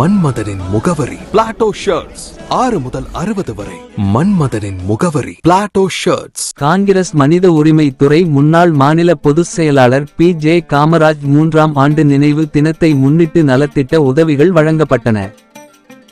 மன்மதனின் முகவரி. Plato shirts ஆறு முதல் அறுபது வரை. மன்மதனின் முகவரி. பிளாட்டோ ஷர்ட்ஸ் காங்கிரஸ் மனித உரிமை துறை முன்னாள் மாநில பொதுச் செயலாளர் பி. ஜே. காமராஜ் மூன்றாம் ஆண்டு நினைவு தினத்தை முன்னிட்டு நலத்திட்ட உதவிகள் வழங்கப்பட்டன.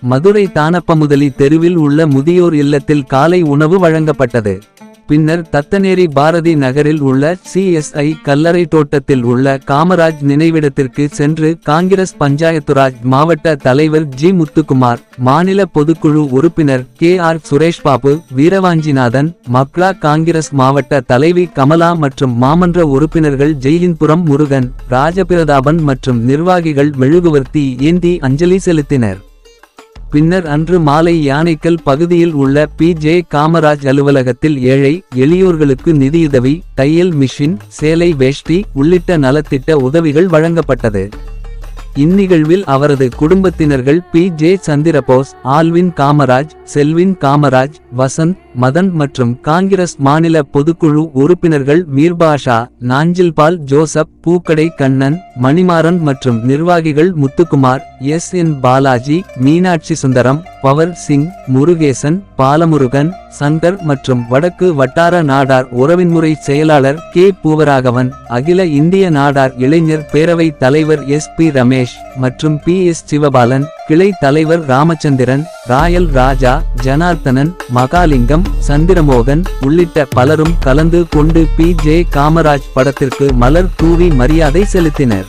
மதுரை தானப்பமுதலி தெருவில் உள்ள முதியோர் இல்லத்தில் காலை உணவு வழங்கப்பட்டது. பின்னர் தத்தநேரி பாரதி நகரில் உள்ள சிஎஸ்ஐ கல்லறை தோட்டத்தில் உள்ள காமராஜ் நினைவிடத்திற்கு சென்று காங்கிரஸ் பஞ்சாயத்துராஜ் மாவட்ட தலைவர் ஜி முத்துக்குமார் மாநில பொதுக்குழு உறுப்பினர் கே ஆர் சுரேஷ் பாபு வீரவாஞ்சிநாதன் மக்ளா காங்கிரஸ் மாவட்ட தலைவி கமலா மற்றும் மாமன்ற உறுப்பினர்கள் ஜெயின்புரம் முருகன் ராஜபிரதாபன் மற்றும் நிர்வாகிகள் மெழுகுவர்த்தி ஏந்தி அஞ்சலி செலுத்தினர். பின்னர் அன்று மாலை யானைக்கல் பகுதியில் உள்ள பி. ஜே. காமராஜ் அலுவலகத்தில் ஏழை எளியோர்களுக்கு நிதியுதவி தையல் மிஷின் சேலை வேஷ்டி உள்ளிட்ட நலத்திட்ட உதவிகள் வழங்கப்பட்டது. இந்நிகழ்வில் அவரது குடும்பத்தினர்கள் பி. ஜே. சந்திரபோஸ் ஆல்வின் காமராஜ் செல்வின் காமராஜ் வசந்த் மதன் மற்றும் காங்கிரஸ் மாநில பொதுக்குழு உறுப்பினர்கள் மீர்பாஷா நாஞ்சில்பால் ஜோசப் பூக்கடை கண்ணன் மணிமாறன் மற்றும் நிர்வாகிகள் Muthukumar S. N. Balaji Meenakshi Sundaram power Singh Murugesan Balamurugan Shankar மற்றும் வடக்கு வட்டார நாடார் உறவின்முறை செயலாளர் கே. பூவராகவன் அகில இந்திய நாடார் இளைஞர் பேரவை தலைவர் எஸ். பி. ரமேஷ் மற்றும் பி. எஸ். சிவபாலன் கிளை தலைவர் ராமச்சந்திரன் ராயல் ராஜா ஜனார்த்தனன் மகாலிங்கம் சந்திரமோகன் உள்ளிட்ட பலரும் கலந்து கொண்டு பி ஜே காமராஜ் படத்திற்கு மலர் தூவி மரியாதை செலுத்தினர்